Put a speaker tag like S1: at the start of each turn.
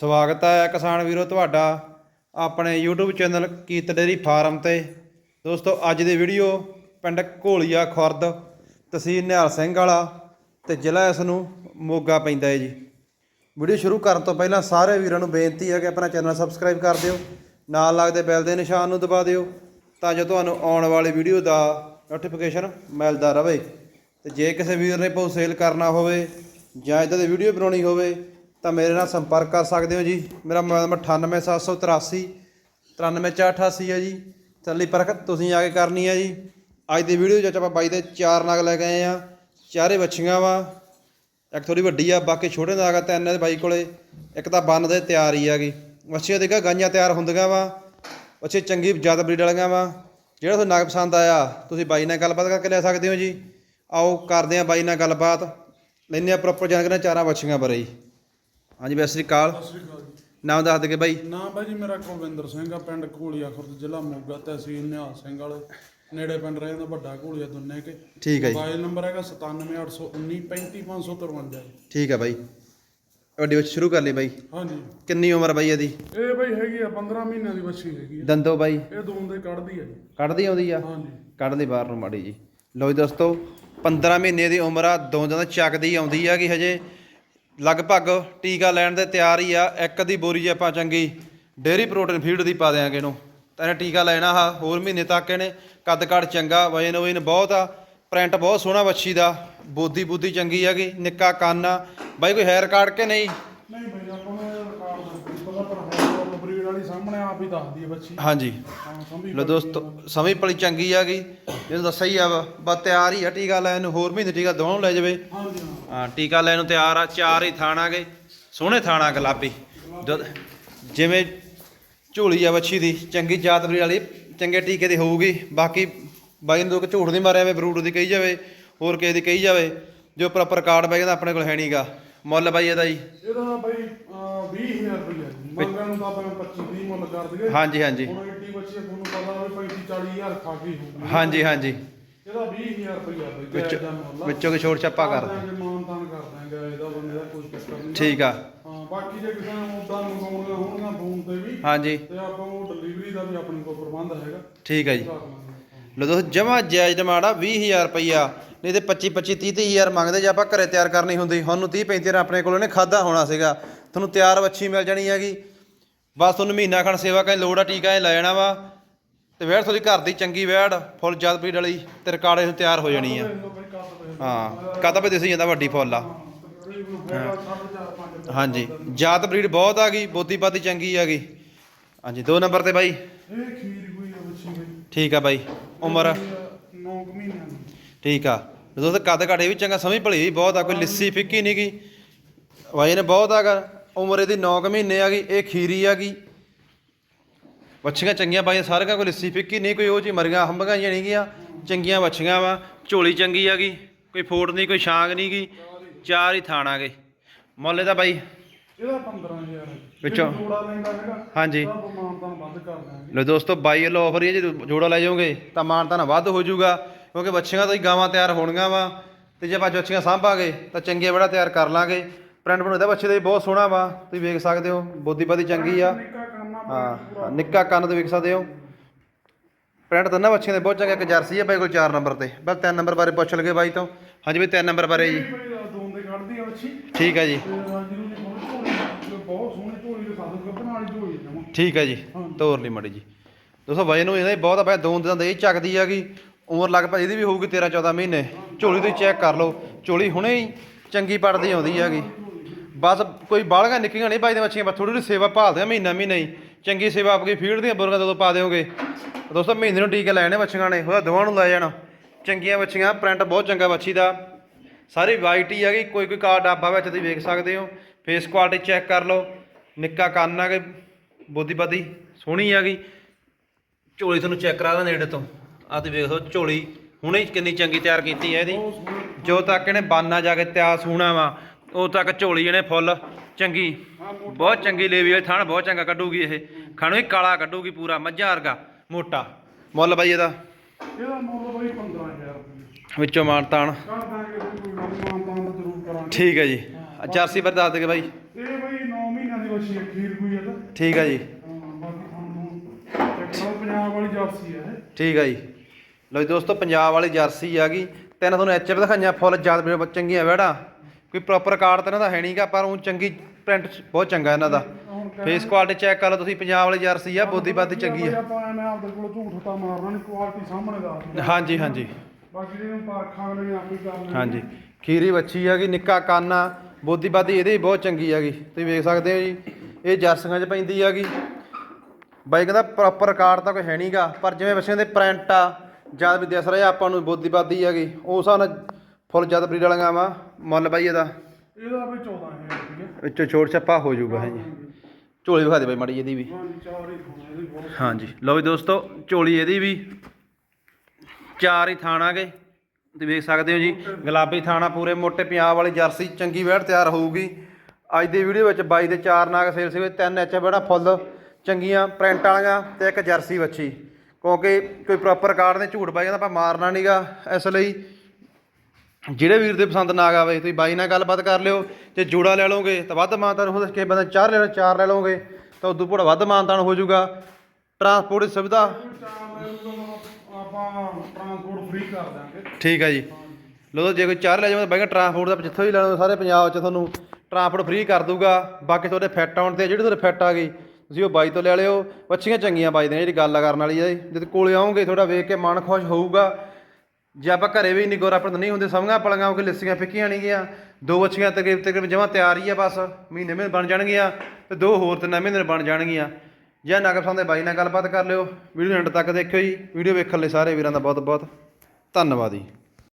S1: ਸਵਾਗਤ ਹੈ ਕਿਸਾਨ ਵੀਰੋ ਤੁਹਾਡਾ ਆਪਣੇ YouTube ਚੈਨਲ ਕੀਤ ਡੇਰੀ ਫਾਰਮ ਤੇ। ਦੋਸਤੋ, ਅੱਜ ਦੀ ਵੀਡੀਓ ਪਿੰਡ ਘੋਲੀਆ ਖੁਰਦ ਤਹਿਸੀਲ ਨਿਹਾਲ ਸਿੰਘ ਵਾਲਾ ਤੇ ਜ਼ਿਲ੍ਹਾ ਇਸ ਨੂੰ ਮੋਗਾ ਪੈਂਦਾ ਹੈ ਜੀ। ਵੀਡੀਓ ਸ਼ੁਰੂ ਕਰਨ ਤੋਂ ਪਹਿਲਾਂ ਸਾਰੇ ਵੀਰਾਂ ਨੂੰ ਬੇਨਤੀ ਹੈ ਕਿ ਆਪਣਾ ਚੈਨਲ ਸਬਸਕ੍ਰਾਈਬ ਕਰ ਦਿਓ, ਨਾਲ ਲੱਗਦੇ ਬੈਲ ਦੇ ਨਿਸ਼ਾਨ ਨੂੰ ਦਬਾ ਦਿਓ ਤਾਂ ਜੋ ਤੁਹਾਨੂੰ ਆਉਣ ਵਾਲੀ ਵੀਡੀਓ ਦਾ ਨੋਟੀਫਿਕੇਸ਼ਨ ਮਿਲਦਾ ਰਹੇ। ਤੇ ਜੇ ਕਿਸੇ ਵੀਰ ਨੇ ਪੋ ਸੇਲ ਕਰਨਾ ਹੋਵੇ ਜਾਂ ਇਦਾਂ ਦੀ ਵੀਡੀਓ ਬਣਾਉਣੀ ਹੋਵੇ ਤਾਂ ਮੇਰੇ ਨਾਲ ਸੰਪਰਕ ਕਰ ਸਕਦੇ ਹੋ ਜੀ। ਮੇਰਾ ਮੋਬਾਈਲ ਨੰਬਰ 98783 93488 ਹੈ ਜੀ। ਚੱਲੀ ਪਰਖ, ਤੁਸੀਂ ਆ ਕੇ ਕਰਨੀ ਹੈ ਜੀ। ਅੱਜ ਦੀ ਵੀਡੀਓ ਵਿੱਚ ਆਪਾਂ ਬਾਈ ਦੇ ਚਾਰ ਨਗ ਲੈ ਗਏ ਆਏ ਆ ਚਾਰੇ ਵੱਛੀਆਂ ਵਾ। ਇੱਕ ਥੋੜੀ ਵੱਡੀ ਆ, ਬਾਕੀ ਛੋਟੇ ਨਾਗ ਆ, ਤਿੰਨ ਬਾਈ ਕੋਲੇ। ਇੱਕ ਤਾਂ ਬੰਨ ਦੇ ਤਿਆਰ ਹੀ ਆਗੀ ਵੱਛੀਆਂ ਦੇਖਾ, ਗਾਈਆਂ ਤਿਆਰ ਹੁੰਦੀਆਂ ਵਾ। ਵੱਛੇ ਚੰਗੀ ਜ਼ਿਆਦਾ ਬਰੀਡ ਵਾਲੀਆਂ ਵਾ। ਜਿਹੜਾ ਤੁਹਾਨੂੰ ਨਾਗ ਪਸੰਦ ਆਇਆ, ਤੁਸੀਂ ਬਾਈ ਨਾਲ ਗੱਲਬਾਤ ਕਰਕੇ ਲੈ ਸਕਦੇ ਹੋ ਜੀ। ਆਓ, ਕਰਦੇ ਆ ਬਾਈ ਨਾਲ ਗੱਲਬਾਤ। ਲੈਂਦੇ ਆ ਪ੍ਰੋਪਰ ਜਾਣਕਾਰੀ ਚਾਰਾਂ ਵੱਛੀਆਂ ਬਾਰੇ ਹਾਂਜੀ ਬਈ ਸਤਿ ਸ੍ਰੀ ਅਕਾਲ।
S2: ਸਤਿ ਸ਼੍ਰੀ ਅਕਾਲ ਜੀ।
S1: ਨਾਮ ਦੱਸ ਦੇ ਬਾਈ।
S2: ਨਾਮ ਬਾਈ ਜੀ ਮੇਰਾ ਕੁਲਵਿੰਦਰ ਸਿੰਘ ਆ ਪਿੰਡ ਘੋਲੀਆ ਖੁਰਦ ਜ਼ਿਲ੍ਹਾ ਮੋਗਾ ਤਹਿਸੀਲ ਨਿਹਾਲ ਸਿੰਘ ਵਾਲੇ। ਨੇੜੇ ਪਿੰਡ ਰਹਿੰਦਾ ਵੱਡਾ ਘੋਲੀਆ ਦੁੰਨੇ ਕੇ।
S1: ਠੀਕ ਹੈ ਜੀ।
S2: ਮੋਬਾਈਲ ਨੰਬਰ ਹੈਗਾ 97819 35553
S1: ਠੀਕ ਹੈ ਬਾਈ। ਵੱਡੀ ਵਿੱਚ ਸ਼ੁਰੂ ਕਰ ਲਈ ਬਾਈ।
S2: ਹਾਂਜੀ।
S1: ਕਿੰਨੀ ਉਮਰ ਬਾਈ ਇਹਦੀ?
S2: ਇਹ ਬਾਈ ਹੈਗੀ ਆ 15 ਮਹੀਨਿਆਂ ਦੀ ਬੱਚੀ ਹੈਗੀ ਆ।
S1: ਦੰਦੋ ਬਾਈ।
S2: ਇਹ ਦੂਨ ਦੇ ਕੱਢਦੀ ਆ ਜੀ।
S1: ਕੱਢਦੀ ਆਉਂਦੀ ਆ?
S2: ਹਾਂਜੀ।
S1: ਕੱਢਦੀ ਬਾਹਰ ਨੂੰ ਮਾੜੀ ਜੀ। ਲਓ ਜੀ ਦੋਸਤੋ 15 ਮਹੀਨੇ ਦੀ ਉਮਰ ਆ ਦੋ ਦਿਨ ਚੱਕਦੀ ਆਉਂਦੀ ਆ ਕਿ ਹਜੇ ਲਗਭਗ ਟੀਕਾ ਲੈਣ ਦੇ ਤਿਆਰ ਹੀ ਆ, ਇੱਕ ਦੀ ਬੋਰੀ ਜੇ ਆਪਾਂ ਚੰਗੀ ਡੇਰੀ ਪ੍ਰੋਟੀਨ ਫੀਡ ਦੀ ਪਾ ਦਿਆਂਗੇ ਇਹਨੂੰ। ਤਾਂ ਇਹਨੇ ਟੀਕਾ ਲੈਣਾ ਆ ਹੋਰ ਮਹੀਨੇ ਤੱਕ ਇਹਨੇ ਕੱਦ ਕਾਠ ਚੰਗਾ, ਵਜਨ ਵਜਨ ਬਹੁਤ ਆ ਪ੍ਰਿੰਟ ਬਹੁਤ ਸੋਹਣਾ ਵੱਛੀ ਦਾ, ਬੋਦੀ ਬੁੱਧੀ ਚੰਗੀ ਹੈਗੀ, ਨਿੱਕਾ ਕੰਨ ਆ। ਬਾਈ ਕੋਈ ਹੈਰ ਕਾਰਡ ਕੇ ਨਹੀਂ
S2: ਨਹੀਂ ਬਾਈ ਆਪਾਂ ਨੂੰ ਇਹ ਰਿਕਾਰਡ ਦਾ ਪਤਾ ਪਰ ਹੈ ਬਰੀਡ ਵਾਲੀ ਸਾਹਮਣੇ ਆਪ ਹੀ ਦੱਸਦੀ ਆ ਬੱਚੀ।
S1: ਹਾਂਜੀ।
S2: ਹਾਂ ਸੰਭੀ
S1: ਲੋ ਦੋਸਤੋ ਸਮਝ ਪਲੀ ਚੰਗੀ ਹੈਗੀ ਇਹਨੂੰ ਦੱਸਿਆ ਹੀ ਆ ਵਾ ਬਸ ਤਿਆਰ ਹੀ ਆ ਟੀਕਾ ਲੈਣ ਨੂੰ ਹੋਰ ਮਹੀਨੇ ਟੀਕਾ ਦੋਵਾਂ ਨੂੰ ਲੈ ਜਾਵੇ।
S2: ਹਾਂਜੀ ਹਾਂ।
S1: ਹਾਂ ਟੀਕਾ ਲੈਣ ਨੂੰ ਤਿਆਰ ਆ ਚਾਰ ਹੀ ਥਾਣਾਗੇ ਸੋਹਣੇ ਥਾਣਾ ਗੁਲਾਬੀ। ਜਦ- ਜਿਵੇਂ ਝੋਲੀ ਆ ਵੱਛੀ ਦੀ ਚੰਗੀ ਜਾਤ ਬਰੀ ਵਾਲੀ ਚੰਗੇ ਟੀਕੇ ਦੀ ਹੋਊਗੀ। ਬਾਕੀ ਬਾਈ ਨੂੰ ਲੋਕ ਝੂਠ ਨਹੀਂ ਮਾਰਿਆ ਵੇ ਬਰੂਟ ਦੀ ਕਹੀ ਜਾਵੇ ਹੋਰ ਕਿਸੇ ਦੀ ਕਹੀ ਜਾਵੇ ਜੋ ਪ੍ਰੋਪਰ ਕਾਰਡ ਬਾਈ ਕਹਿੰਦਾ ਆਪਣੇ ਕੋਲ ਹੈ ਨਹੀਂਗਾ ਮੁੱਲ ਬਾਈ ਇਹਦਾ ਜੀ।
S2: ਇਹਦਾ ਬਾਈ 20000 ਰੁਪਏ ਜੀ ਮੰਗਾਂ ਨੂੰ ਤਾਂ ਆਪਾਂ 25 30 ਮੁੱਲ ਕਰ ਦਈਏ।
S1: ਹਾਂਜੀ ਹਾਂਜੀ।
S2: ਹੁਣ ਏਡੀ ਬੱਚੀ ਆ, ਤੁਹਾਨੂੰ ਪਤਾ ਵੀ 35 40000 ਖਾ ਗਈ ਹੋਊਗੀ।
S1: ਹਾਂਜੀ ਹਾਂਜੀ।
S2: ਇਹਦਾ 20000 ਰੁਪਏ ਬਈ
S1: ਵਿੱਚ
S2: ਜਾਇਜ਼ ਦਾ ਮੁੱਲ ਆ।
S1: ਵਿੱਚੋਂ ਕਿ ਛੋਟ ਛਾਪਾ ਕਰ
S2: ਕਰ ਦਾਂਗੇ ਮਾਨਤਾਨ ਕਰ ਦਾਂਗੇ ਇਹਦਾ ਬੰਦੇ ਦਾ ਕੋਈ ਚੱਕਰ ਨਹੀਂ।
S1: ਠੀਕ ਆ।
S2: ਹਾਂ ਬਾਕੀ ਜੇ ਕਿਸੇ ਨੇ ਉਦਾਂ ਮੰਗਾਉਣੀਆਂ ਹੋਣਗੀਆਂ ਫੋਨ ਤੇ ਵੀ
S1: ਹਾਂਜੀ।
S2: ਤੇ ਆਪਾਂ ਉਹ ਡਿਲੀਵਰੀ ਦਾ ਵੀ ਆਪਣੇ ਕੋਲ ਪ੍ਰਬੰਧ ਹੈਗਾ।
S1: ਠੀਕ ਆ ਜੀ।
S2: ਕਰ ਲਾਂਗੇ।
S1: ਲੋ ਦੋਸਤ ਜਮਾ ਜਾਇਜ਼ ਡਿਮਾਂਡ ਆ 20000 ਰੁਪਈਆ। ਨਹੀਂ ਤੇ 25 25 30 30000 ਮੰਗਦੇ ਜੇ ਆਪਾਂ ਘਰੇ ਤਿਆਰ ਕਰਨੀ ਹੁੰਦੀ। ਹੁਣ ਨੂੰ 30 35 ਆਪਣੇ ਕੋਲ ਇਹਨੇ ਖਾਦਾ ਹੋਣਾ ਸੀਗਾ। ਤੁਹਾਨੂੰ ਤਿਆਰ ਵੱਛੀ ਮਿਲ ਜਾਣੀ ਹੈਗੀ। ਬਸ ਤੁਹਾਨੂੰ ਮਹੀਨਾ ਖਣ ਸੇਵਾ ਕਰਨ ਲੋੜ ਆ, ਟੀਕਾ ਇਹ ਲੈ ਜਾਣਾ ਵਾ। ਤੇ ਵੇੜ ਤੁਹਾਡੀ ਘਰ ਦੀ ਚੰਗੀ ਵੈੜ, ਫੁੱਲ ਜਦ ਬਰੀਡ ਵਾਲੀ ਤੇ ਰਕਾੜੇ ਨੂੰ ਤਿਆਰ ਹੋ ਜਾਣੀ ਆ। ਹਾਂ ਕਦਾ ਵੀ ਦਿਸ ਜਾਂਦਾ ਵੱਡੀ ਫੁੱਲ ਆ। ਹਾਂਜੀ, ਜਾਤ ਬਰੀਡ ਬਹੁਤ ਆ ਗਈ ਬੋਦੀ ਬਾਦੀ ਚੰਗੀ ਆ ਗਈ ਹਾਂਜੀ, ਦੋ ਨੰਬਰ ਤੇ ਬਾਈ। ਠੀਕ ਆ ਬਾਈ, ਉਮਰ।
S2: 9 ਮਹੀਨਿਆਂ
S1: ਠੀਕ ਆ। ਦੋਸਤ, ਕੱਦ ਘਾਟੇ ਵੀ ਚੰਗਾ ਸਮਝ ਭਲੀ ਵੀ ਬਹੁਤ ਆ, ਕੋਈ ਲਿੱਸੀ ਫਿੱਕੀ ਨਹੀਂ ਗੀ। ਵਾਈ ਨੇ ਬਹੁਤ ਆਗਾ ਉਮਰ ਇਹਦੀ 9 ਮਹੀਨੇ ਆ ਗਈ ਇਹ ਖੀਰੀ ਆ ਗਈ। ਵੱਛੀਆਂ ਚੰਗੀਆਂ ਬਾਈ ਸਾਰੀਆਂ ਕੋਈ ਲਿੱਸੀ ਫਿੱਕੀ ਨਹੀਂ ਕੋਈ ਉਹ ਜੀ ਮਰੀਆਂ ਹੰਬੀਆਂ ਜਿਹੀਆਂ ਨਹੀਂ ਗੀਆਂ ਚੰਗੀਆਂ ਵੱਛੀਆਂ ਵਾ। ਝੋਲੀ ਚੰਗੀ ਆ ਗਈ ਕੋਈ ਫੋਟ ਨਹੀਂ ਕੋਈ ਛਾਂਗ ਨਹੀਂ ਗੀ ਚਾਰ ਹੀ ਥਾਣ ਆ ਗਏ। ਮੁੱਲ ਇਹਦਾ ਬਾਈ?
S2: ਇਹਦਾ 15000 ਹੈ
S1: ਵਿੱਚੋਂ?
S2: ਜੋੜਾ ਲੈਂਦਾ ਹੈਗਾ।
S1: ਹਾਂਜੀ।
S2: ਤਾਂ ਆਪਾਂ ਮਾਨਤਾਨ ਵੱਧ ਕਰ ਦਾਂਗੇ
S1: ਲੋ ਦੋਸਤੋ ਬਾਈ ਵੱਲੋਂ ਆਫਰ ਹੈ ਜੇ ਜੋੜਾ ਲੈ ਜਾਓਗੇ ਤਾਂ ਮਾਨਤਾ ਨਾ ਵੱਧ ਹੋ ਜਾਊਗਾ ਕਿਉਂਕਿ ਬੱਚੀਆਂ ਤੋਂ ਹੀ ਗਾਵਾਂ ਤਿਆਰ ਹੋਣਗੀਆਂ ਵਾ। ਤੇ ਜੇ ਆਪਾਂ ਬੱਚੀਆਂ ਸਾਂਭਾਂਗੇ ਤਾਂ ਚੰਗੇ ਬੜਾ ਤਿਆਰ ਕਰ ਲਾਂਗੇ। ਪ੍ਰਿੰਟ ਬਣਦਾ ਬੱਚੇ ਦਾ ਵੀ ਬਹੁਤ ਸੋਹਣਾ ਵਾ। ਤੁਸੀਂ ਵੇਖ ਸਕਦੇ ਹੋ ਬੋਦੀ ਬਾਦੀ ਚੰਗੀ ਆ। ਹਾਂ ਨਿੱਕਾ ਕੰਨ ਤੇ ਵੇਖ ਸਕਦੇ ਹੋ। ਪ੍ਰਿੰਟ ਤਾਂ ਨਾ ਬੱਚਿਆਂ ਦੇ ਬਹੁਤ ਚੰਗਾ, ਇੱਕ ਜਰਸੀ ਆ ਬਾਈ ਕੋਲ 4 ਨੰਬਰ ਤੇ। ਬਸ 3 ਨੰਬਰ ਬਾਰੇ ਪੁੱਛ ਲਗੇ ਬਾਈ ਤੋਂ। ਹਾਂਜੀ ਬਈ 3 ਨੰਬਰ ਬਾਰੇ ਜੀ। ਠੀਕ ਹੈ ਜੀ।
S2: ਬਹੁਤ ਸੋਹਣੀ ਝੋਲੀ ਦੇ ਸਾਧੂ ਕੱਪਣ ਵਾਲੀ ਝੋਲੀ ਜਮਾ
S1: ਠੀਕ ਹੈ ਜੀ। ਤੋਰ ਲਈ ਮੜੀ ਜੀ। ਦੋਸਤੋ ਵਜਨ ਨੂੰ ਇਹਦਾ ਬਹੁਤ ਆਪਾਂ ਬਾਈ ਦੋ ਦਿਨਾਂ ਦੇ ਇਹ ਚੱਕਦੀ ਹੈਗੀ ਉਮਰ ਲਗਭਗ ਇਹਦੀ ਵੀ ਹੋਊਗੀ 13 14 ਮਹੀਨੇ। ਝੋਲੀ ਤੁਸੀਂ ਚੈੱਕ ਕਰ ਲਓ। ਝੋਲੀ ਹੁਣੇ ਹੀ ਚੰਗੀ ਪੜਦੀ ਆਉਂਦੀ ਹੈਗੀ ਬਸ ਕੋਈ ਬਾਲਗਾ ਨਿੱਕੀਆਂ ਨਹੀਂ ਪਾਈਆਂ ਬੱਚੀਆਂ, ਬਸ ਥੋੜੀ ਜਿਹੀ ਸੇਵਾ ਭਾਲਦੇ ਆ ਮਹੀਨਾ ਮਹੀਨਾ ਹੀ। ਚੰਗੀ ਸੇਵਾ ਆਪਕੀ ਫੀਡ ਦੀਆਂ ਬੁਰਗਾਂ ਜਦੋਂ ਪਾ ਦਿਓਗੇ। ਦੋਸਤੋ, ਮਹੀਨੇ ਨੂੰ ਟੀਕੇ ਲੈਣੇ ਬੱਚੀਆਂ ਨੇ, ਉਹਦਾ ਦੋਵਾਂ ਨੂੰ ਲੈ ਜਾਣਾ। ਚੰਗੀਆਂ ਮੱਛੀਆਂ ਪ੍ਰਿੰਟ ਬਹੁਤ ਚੰਗਾ ਮੱਛੀ ਦਾ। ਸਾਰੀ ਵਾਈਟ ਹੀ ਹੈਗੀ, ਕੋਈ ਕੋਈ ਕਾਰ ਡਾਬਾ ਵਿੱਚ ਤੁਸੀਂ ਵੇਖ ਸਕਦੇ ਹੋ। ਫੇਸ ਕੁਆਲਿਟੀ ਚੈੱਕ ਕਰ ਲਓ। ਨਿੱਕਾ ਕੰਨ ਹੈਗੇ ਬੋਦੀ ਬਾਦੀ ਸੋਹਣੀ ਹੈਗੀ। ਝੋਲੀ ਤੁਹਾਨੂੰ ਚੈੱਕ ਕਰਾ ਦਾਂ ਨੇੜੇ ਤੋਂ। ਆਹ ਤੇ ਵੇਖੋ ਝੋਲੀ। ਹੁਣੇ ਕਿੰਨੀ ਚੰਗੀ ਤਿਆਰ ਕੀਤੀ ਹੈ ਇਹਦੀ। ਜੋ ਤੱਕ ਇਹਨੇ ਬਾਨਾ ਜਾ ਕੇ ਤਿਆਰ ਸੂਣਾ ਵਾ। ਉਹ ਤੱਕ ਝੋਲੀ ਇਹਨੇ ਫੁੱਲ ਚੰਗੀ। ਬਹੁਤ ਚੰਗੀ ਲੇਵੀ ਵਾਲੀ ਥਣ ਬਹੁਤ ਚੰਗਾ ਕੱਢੂਗੀ ਇਹ। ਖਾਣੋ ਹੀ ਕਾਲਾ ਕੱਢੂਗੀ ਪੂਰਾ ਮੱਝਾਂ ਵਰਗਾ ਮੋਟਾ। ਮੁੱਲ ਬਾਈ ਇਹਦਾ?
S2: ਇਹਦਾ ਮੁੱਲ ਬਈ 15000 ਰੁਪਏ।
S1: ਵਿੱਚੋਂ ਮਾਨ ਤਾਣ।
S2: ਦਾਂਗੇ
S1: ਠੀਕ ਹੈ ਜੀ। ਜਰਸੀ ਪਰ ਦੱਸ ਦੇ ਬਾਈ।
S2: ਇਹ ਬਈ 9 ਮਹੀਨਿਆਂ ਦੀ ਬੱਚੀ ਹੈ ਖੀਰ ਕੋਈ ਹੈ ਤਾਂ
S1: ਠੀਕ ਜੀ।
S2: ਹਾਂ, ਕਰੋ ਪੰਜਾਬ ਵਾਲੀ ਜਰਸੀ ਹੈ
S1: ਠੀਕ ਆ ਜੀ। ਲਓ ਜੀ ਦੋਸਤੋ ਪੰਜਾਬ ਵਾਲੀ ਜਰਸੀ ਆ ਗਈ। ਤਿੰਨ ਤੁਹਾਨੂੰ ਐਚਐਫ ਦਿਖਾਈਆਂ ਫੁੱਲ ਵੀਡੀਓ ਚੰਗੀਆਂ ਵੈੜਾ ਕੋਈ ਪ੍ਰੋਪਰ ਕਾਰਡ ਤਾਂ ਇਹਨਾਂ ਦਾ ਹੈ ਨਹੀਂਗਾ ਪਰ ਉਹ ਚੰਗੀ ਪ੍ਰਿੰਟ ਬਹੁਤ ਚੰਗਾ ਇਹਨਾਂ ਦਾ। ਫੇਸ ਕੁਆਲਿਟੀ ਚੈੱਕ ਕਰ ਲਓ ਤੁਸੀਂ ਪੰਜਾਬ ਵਾਲੀ ਜਰਸੀ ਆ ਬੋਦੀ ਬਾਦੀ ਚੰਗੀ ਆ।
S2: ਆਪਾਂ ਐਵੇਂ ਆਪਦੇ ਕੋਲ ਝੂਠ ਤਾਂ ਮਾਰਨਾ ਨਹੀਂ ਕੁਆਲਿਟੀ ਸਾਹਮਣੇ ਦਾ
S1: ਹਾਂਜੀ ਹਾਂਜੀ।
S2: ਬਾਕੀ ਜਿਹਨੂੰ ਪਰਖਾਂ ਨੇ ਆਪੀ ਕਰਨੀ
S1: ਹਾਂਜੀ। ਖੀਰੀ ਵੱਛੀ ਹੈਗੀ ਨਿੱਕਾ ਕੰਨ ਆ ਬੋਦੀ ਬਾਦੀ ਇਹਦੀ ਬਹੁਤ ਚੰਗੀ ਹੈਗੀ ਤੁਸੀਂ ਵੇਖ ਸਕਦੇ ਹੋ ਜੀ ਇਹ ਜਰਸੀਆਂ 'ਚ ਪੈਂਦੀ ਹੈਗੀ ਬਾਈ ਕਹਿੰਦਾ ਪ੍ਰੋਪਰ ਕਾਰਡ ਤਾਂ ਕੋਈ ਹੈ ਨਹੀਂਗਾ ਪਰ ਜਿਵੇਂ ਬੱਚਿਆਂ ਦੇ ਪ੍ਰਿੰਟ ਆ ਜਦ ਵੀ ਦਿਸ ਰਿਹਾ ਆਪਾਂ ਨੂੰ ਬੋਦੀ ਬਾਦੀ ਹੈਗੀ ਉਸ ਹਿਸਾਬ ਨਾਲ ਫੁੱਲ ਜਦ ਬਰੀਡ ਵਾਲੀਆਂ ਵਾ ਮੁੱਲ ਬਾਈ ਇਹਦਾ।
S2: ਇਹਦਾ ਵੀ 14000 ਰੁਪਏ
S1: ਵਿੱਚੋਂ ਛੋਟ ਛੱਪਾ ਹੋ ਜਾਊਗਾ ਹੈ ਜੀ। ਝੋਲੀ ਵਿਖਾ ਦੇ ਬਾਈ ਮਾੜੀ ਇਹਦੀ ਵੀ।
S2: ਹਾਂਜੀ ਚਾਰ ਹੀ ਖਾਣਾ ਇਹਦੀ ਬਹੁਤ
S1: ਹਾਂਜੀ ਲਓ ਵੀ ਦੋਸਤੋ ਝੋਲੀ ਇਹਦੀ ਵੀ। ਚਾਰ ਹੀ ਥਾਣਾਗੇ ਤੁਸੀਂ ਵੇਖ ਸਕਦੇ ਹੋ ਜੀ ਗੁਲਾਬੀ ਥਾਣਾ ਪੂਰੇ ਮੋٹے ਪੰਜਾਬ ਵਾਲੀ ਜਰਸੀ ਚੰਗੀ ਵੈੜ ਤਿਆਰ ਹੋਊਗੀ। ਅੱਜ ਦੀ ਵੀਡੀਓ ਵਿੱਚ ਬਾਈ ਦੇ ਚਾਰ ਨਾਗ ਸੇਲ ਸੀਗੇ ਤਿੰਨ ਐਚ ਵੈੜਾ ਫੁੱਲ ਚੰਗੀਆਂ ਪ੍ਰਿੰਟ ਵਾਲੀਆਂ ਤੇ ਇੱਕ ਜਰਸੀ ਵੱਛੀ। ਕਿਉਂਕਿ ਕੋਈ ਪ੍ਰੋਪਰ ਕਾਰਡ ਨੇ ਝੂਠ ਬਾਈ ਕਹਿੰਦਾ ਆਪਾਂ ਮਾਰਨਾ ਨਹੀਂਗਾ ਇਸ ਲਈ ਜਿਹੜੇ ਵੀਰ ਦੇ ਪਸੰਦ ਨਾ ਆਵੇ, ਤੁਸੀਂ ਬਾਈ ਨਾਲ ਗੱਲਬਾਤ ਕਰ ਲਿਓ, ਜੇ ਜੋੜਾ ਲੈ ਲਓਗੇ ਤਾਂ ਵੱਧ ਮਾਨਤਾਨ ਹੋ ਸਕੇ ਬੰਦਾ ਚਾਰ ਲੈ ਲਓ ਚਾਰ ਲੈ ਲਓਗੇ, ਤਾਂ ਉਦੋਂ ਭੋੜਾ ਵੱਧ ਮਾਨਤਾਨ ਹੋ ਜਾਊਗਾ। ਟਰਾਂਸਪੋਰਟ ਦੀ ਸੁਵਿਧਾ
S2: ਆਪਾਂ ਟਰਾਂਸਪੋਰਟ ਫ੍ਰੀ ਕਰ ਦਾਂਗੇ
S1: ਠੀਕ ਹੈ ਜੀ। ਲੋ ਜੇ ਕੋਈ ਚਾਰ ਲੈ ਜਾਵੇ ਤਾਂ ਬਾਈਗਾ ਟਰਾਂਸਪੋਰਟ ਦਾ ਜਿੱਥੋਂ ਵੀ ਲੈਣਾ ਸਾਰੇ ਪੰਜਾਬ 'ਚ ਤੁਹਾਨੂੰ ਟਰਾਂਸਪੋਰਟ ਫ੍ਰੀ ਕਰ ਦੂਗਾ ਬਾਕੀ ਤੁਹਾਡੇ ਫਿੱਟ ਆਉਣ ਤੇ ਜਿਹੜੀ ਤੁਹਾਡੇ ਫਿੱਟ ਆ ਗਈ, ਤੁਸੀਂ ਉਹ ਬਾਈ ਤੋਂ ਲੈ ਲਿਓ। ਵੱਛੀਆਂ ਚੰਗੀਆਂ ਬਾਈ ਦੀਆਂ, ਜਿਹੜੀ ਗੱਲ ਕਰਨ ਵਾਲੀ ਹੈ ਜਦ ਕੋਲੇ ਆਉਂਗੇ ਤੁਹਾਡਾ ਵੇਖ ਕੇ ਮਨ ਖੁਸ਼ ਹੋਊਗਾ। ਜੇ ਆਪਾਂ ਘਰੇ ਵੀ ਨਹੀਂ ਗੋਰਾ ਆਪਣੇ ਨਹੀਂ ਹੁੰਦੇ ਸਮਝਾਂ ਪਲੀਆਂ ਕਿ ਲੱਸੀਆਂ ਫਿੱਕੀਆਂ ਨਹੀਂ ਗਿਆ ਦੋ ਅੱਛੀਆਂ ਤਕਰੀਬ ਤਕਰੀਬ ਜਮਾਂ ਤਿਆਰ ਹੀ ਆ ਬਸ, ਮਹੀਨੇ ਮਹੀਨੇ ਬਣ ਜਾਣਗੀਆਂ ਤੇ ਦੋ ਹੋਰ ਤਿੰਨ ਮਹੀਨੇ ਬਣ ਜਾਣਗੀਆਂ। ਜੇ ਨਾ ਪਸੰਦ ਦੇ ਬਾਈ ਨਾਲ ਗੱਲਬਾਤ ਕਰ ਲਿਓ, ਵੀਡੀਓ ਐਂਡ ਤੱਕ ਦੇਖਿਓ ਜੀ, ਵੀਡੀਓ ਵੇਖਣ ਲਈ ਸਾਰੇ ਵੀਰਾਂ ਦਾ ਬਹੁਤ ਬਹੁਤ ਧੰਨਵਾਦ ਜੀ।